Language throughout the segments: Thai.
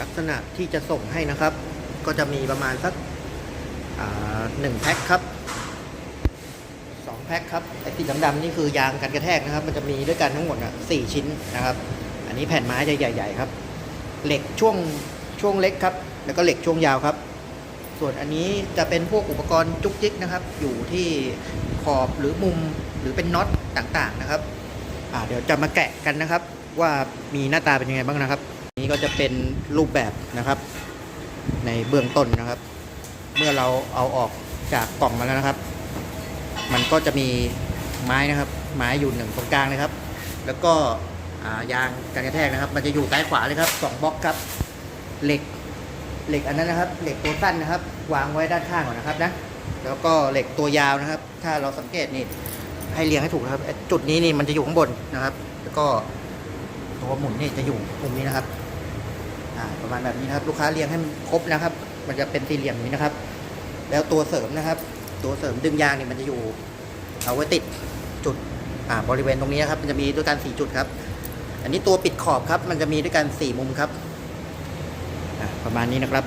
ลักษณะที่จะส่งให้นะครับ ก็จะมีประมาณสักหนึ่งแพ็คครับสองแพ็คครับไอ้สีดำๆนี่คือยางกันกระแทกนะครับ มันจะมีด้วยกันทั้งหมดอะสี่ชิ้นนะครับ อันนี้แผ่นไม้จะใหญ่ ๆ ครับ เหล็กช่วงช่วงเล็กครับ แล้วก็เหล็กช่วงยาวครับ ส่วนอันนี้จะเป็นพวกอุปกรณ์จุกจิกนะครับ อยู่ที่ขอบหรือมุมหรือเป็นน็อตต่างๆนะครับเดี๋ยวจะมาแกะกันนะครับ ว่ามีหน้าตาเป็นยังไงบ้างนะครับ ก็จะเป็นรูปแบบนะครับ ในเบื้องต้นนะครับ เมื่อเราเอาออกจากกล่องมาแล้วนะครับ มันก็จะมีไม้นะครับ ไม้อยู่หนึ่งตรงกลางนะครับ แล้วก็ยางกันกระแทกนะครับ มันจะอยู่ซ้ายขวาเลยครับสองบล็อกครับเหล็กเหล็กอันนั้นนะครับ เหล็กตัวสั้นนะครับ วางไว้ด้านข้างก่อนนะครับนะแล้วก็เหล็กตัวยาวนะครับ ถ้าเราสังเกตนี่ให้เรียงให้ถูกนะครับ จุดนี้นี่มันจะอยู่ข้างบนนะครับ แล้วก็ตัวหมุนนี่จะอยู่มุมนี้นะครับ ประมาณแบบนี้นะครับ ลูกค้าเรียงให้มันครบนะครับ มันจะเป็นสี่เหลี่ยมนี้นะครับ แล้วตัวเสริมนะครับ ตัวเสริมดึงยางนี่มันจะอยู่ เอาไว้ติดจุดอ่าบริเวณตรงนี้นะครับมันจะมีด้วยกันสี่จุดครับ อันนี้ตัวปิดขอบครับ มันจะมีด้วยกันสี่มุมครับประมาณนี้นะครับ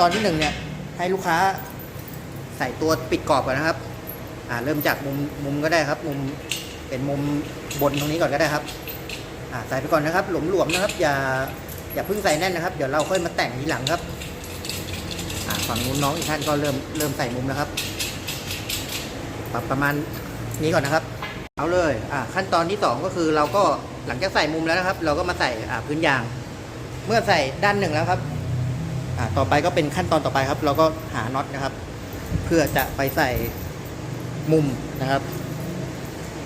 ตอนที่หนึ่งเนี่ยให้ลูกค้าใส่ตัวปิดกรอบก่อนนะครับอ่าเริ่มจากมุมมุมก็ได้ครับ มุมเป็นมุมบนตรงนี้ก่อนก็ได้ครับอ่าใส่ไปก่อนนะครับ หลวมๆนะครับ อย่า อย่าเพิ่งใส่แน่นนะครับ เดี๋ยวเราค่อยมาแต่งทีหลังครับฝั่งนู้นน้องอีกท่านก็เริ่มเริ่มใส่มุมแล้วครับ ปรับประมาณนี้ก่อนนะครับ เอาเลยอ่าขั้นตอนที่สองก็คือเราก็หลังจากใส่มุมแล้วนะครับ เราก็มาใส่อ่าพื้นยาง เมื่อใส่ด้านหนึ่งแล้วครับอ่าต่อไปก็เป็นขั้นตอนต่อไปครับ เราก็หาน็อตนะครับ เพื่อจะไปใส่มุมนะครับ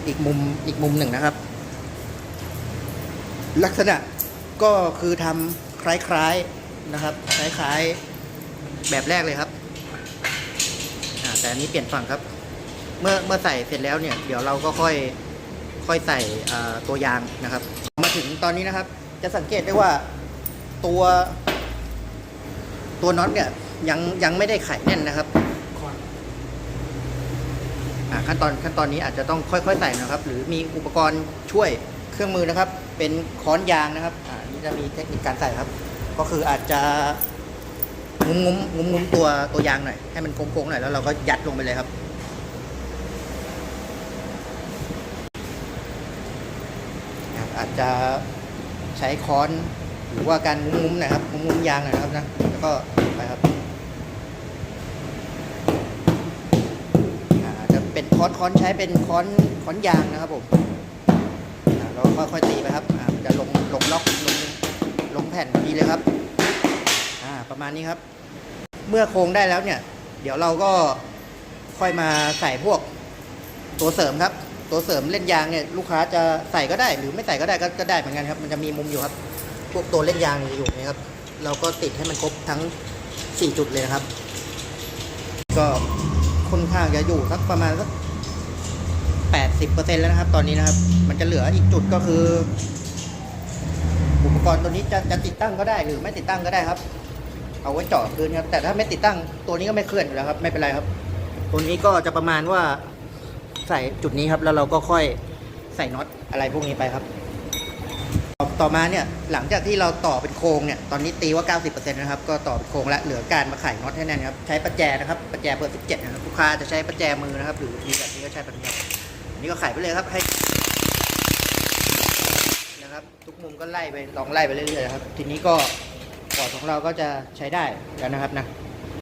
อีกมุมอีกมุมหนึ่งนะครับ ลักษณะ ก็คือทำคล้ายๆนะครับ คล้ายๆแบบแรกเลยครับแต่อันนี้เปลี่ยนฝั่งครับ เมื่อเมื่อใส่เสร็จแล้วเนี่ย เดี๋ยวเราก็ค่อยค่อยใส่ตัวยางนะครับ มาถึงตอนนี้นะครับ จะสังเกตได้ว่าตัวตัวน็อตเนี่ยยังยังไม่ได้ไขแน่นนะครับขั้นตอนขั้นตอนนี้อาจจะต้องค่อยๆใส่นะครับ หรือมีอุปกรณ์ช่วยเครื่องมือนะครับ เป็นค้อนยางนะครับ จะมีเทคนิคการใส่ครับ ก็คืออาจจะงุ้มงุ้มงุ้มงุ้มตัวตัวยางหน่อยให้มันโค้งๆหน่อยแล้วเราก็ยัดลงไปเลยครับ อาจจะใช้ค้อนหรือว่าการงุ้มๆหนะครับงุ้มๆยางหน่อยนะครับนะแล้วก็ไปครับอาจจะเป็นค้อนค้อนใช้เป็นค้อนค้อนยางนะครับผมเราค่อยๆตีไปครับมันจะลงลงล็อกลง แผ่นดีเลยครับอ่าประมาณนี้ครับ เมื่อโครงได้แล้วเนี่ย เดี๋ยวเราก็ค่อยมาใส่พวกตัวเสริมครับ ตัวเสริมเล่นยางเนี่ยลูกค้าจะใส่ก็ได้หรือไม่ใส่ก็ได้ก็ก็ได้เหมือนกันครับ มันจะมีมุมอยู่ครับ พวกตัวเล่นยางจะอยู่นี่ครับ เราก็ติดให้มันครบทั้ง 4 จุดเลยนะครับ ก็ค่อนข้างจะอยู่สักประมาณสัก80%แล้วนะครับ ตอนนี้นะครับ มันจะเหลืออีกจุดก็คือ อุปกรณ์ตัวนี้จะจะติดตั้งก็ได้หรือไม่ติดตั้งก็ได้ครับ เอาไว้เจาะพื้นครับ แต่ถ้าไม่ติดตั้งตัวนี้ก็ไม่เคลื่อนอยู่แล้วครับ ไม่เป็นไรครับ ตัวนี้ก็จะประมาณว่าใส่จุดนี้ครับ แล้วเราก็ค่อยใส่น็อตอะไรพวกนี้ไปครับ ต่อมาเนี่ยหลังจากที่เราต่อเป็นโครงเนี่ยตอนนี้ตีว่า 90%นะครับก็ต่อเป็นโครงแล้วเหลือการมาไขน็อตให้แน่นครับใช้ประแจนะครับประแจเบอร์17นะครับลูกค้าจะใช้ประแจมือนะครับ หรือมีแบบนี้ก็ใช้แบบนี้ครับอันนี้ก็ไขไปเลยครับให้ ทุกมุมก็ไล่ไปลองไล่ไปเรื่อยๆนะครับ ทีนี้ก็ปอดของเราก็จะใช้ได้แล้วนะครับนะ